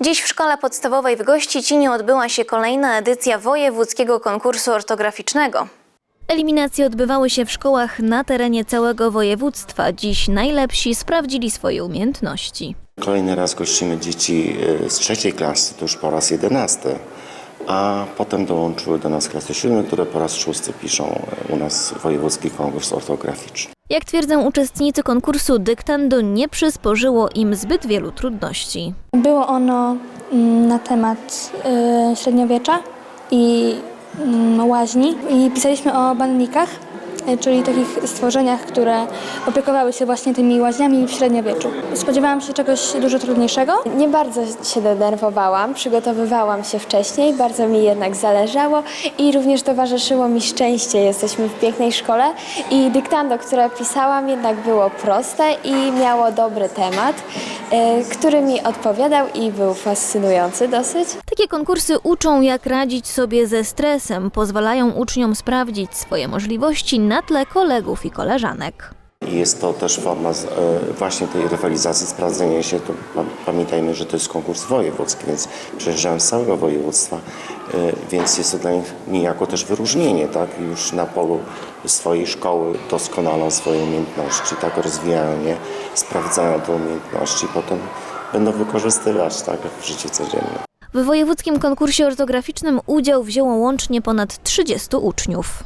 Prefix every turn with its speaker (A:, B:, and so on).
A: Dziś w szkole podstawowej w Gościciniu odbyła się kolejna edycja wojewódzkiego konkursu ortograficznego. Eliminacje odbywały się w szkołach na terenie całego województwa. Dziś najlepsi sprawdzili swoje umiejętności.
B: Kolejny raz gościmy dzieci y, z trzeciej klasy, to już po raz jedenasty, a potem dołączyły do nas klasy siódme, które po raz szósty piszą y, u nas wojewódzki konkurs ortograficzny.
A: Jak twierdzą uczestnicy konkursu, dyktando nie przysporzyło im zbyt wielu trudności.
C: Było ono mm, na temat y, średniowiecza i mm, łaźni i pisaliśmy o bannikach, czyli takich stworzeniach, które opiekowały się właśnie tymi łaźniami w średniowieczu. Spodziewałam się czegoś dużo trudniejszego.
D: Nie bardzo się denerwowałam, przygotowywałam się wcześniej, bardzo mi jednak zależało i również towarzyszyło mi szczęście. Jesteśmy w pięknej szkole i dyktando, które pisałam jednak było proste i miało dobry temat, e, który mi odpowiadał i był fascynujący dosyć.
A: Takie konkursy uczą, jak radzić sobie ze stresem, pozwalają uczniom sprawdzić swoje możliwości na tle kolegów i koleżanek.
B: Jest to też forma z, y, właśnie tej rywalizacji, sprawdzenia się. To, pa- pamiętajmy, że to jest konkurs wojewódzki, więc przyjeżdżają z całego województwa, y, więc jest to dla nich niejako też wyróżnienie, tak? Już na polu swojej szkoły doskonalą swoje umiejętności, tak? Rozwijają je, sprawdzają te umiejętności, potem będą wykorzystywać tak? w życiu codziennym.
A: W wojewódzkim konkursie ortograficznym udział wzięło łącznie ponad 30 uczniów.